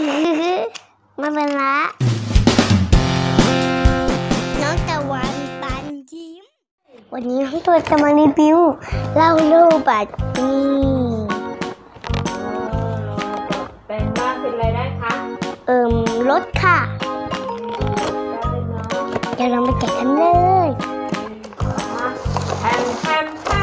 เป็นละน้องตะวันปันยิ้ม วันนี้น้องตัวจะมารีวิวเล่าโลบัตนี่เป็นบ้านเป็นอะไรได้คะเอิ่มรถค่ะได้เนาะเดี๋ยวเราไปแกะกันเลยแพมแพมแพมมี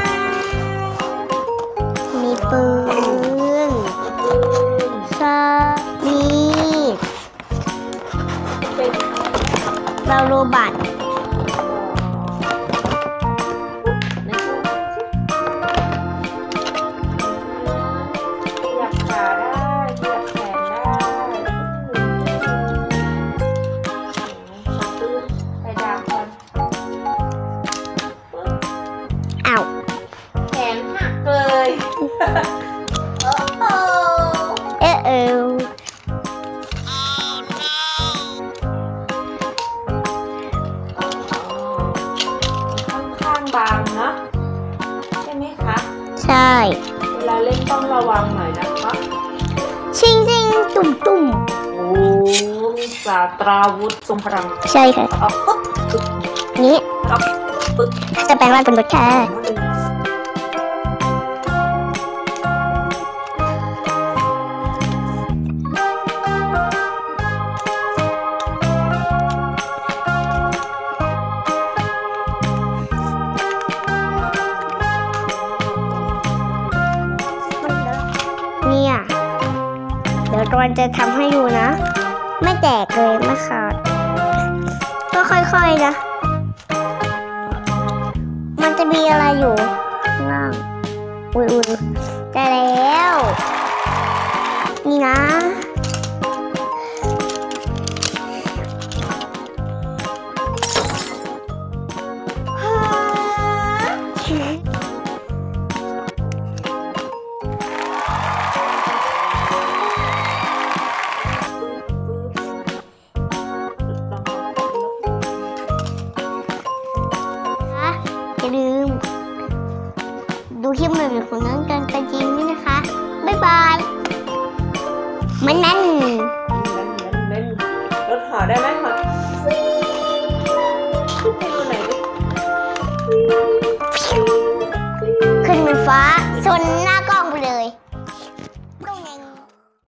นไปดามก่อนอ้าวแขนหักเลย ใช่ เวลาเล่นต้องระวังหน่อยนะคะชิงชิงตุ่มตุ่มโอ้มีสาตราวุธทรงพลังใช่ค่ะเอาปึ๊บปึ๊บนี้เอาปึ๊บจะแปลงร่างเป็นรถค่ะ เดี๋ยวตอนจะทำให้ดูนะ ไม่แตกเลยไม่ขาดก็ค่อยๆนะ มันจะมีอะไรอยู่ข้างล่างอุ่นๆได้แล้ว นี่นะ ดูคลิปใหม่ๆของน้องกันตะจิมด้วยนะคะ บ๊ายบาย มันนั่นเล่นรถหอได้ไหมหอฟิวขึ้นไปดูไหนอยดิฟิวฟิวฟิวขึ้นบนฟ้าสวนนัก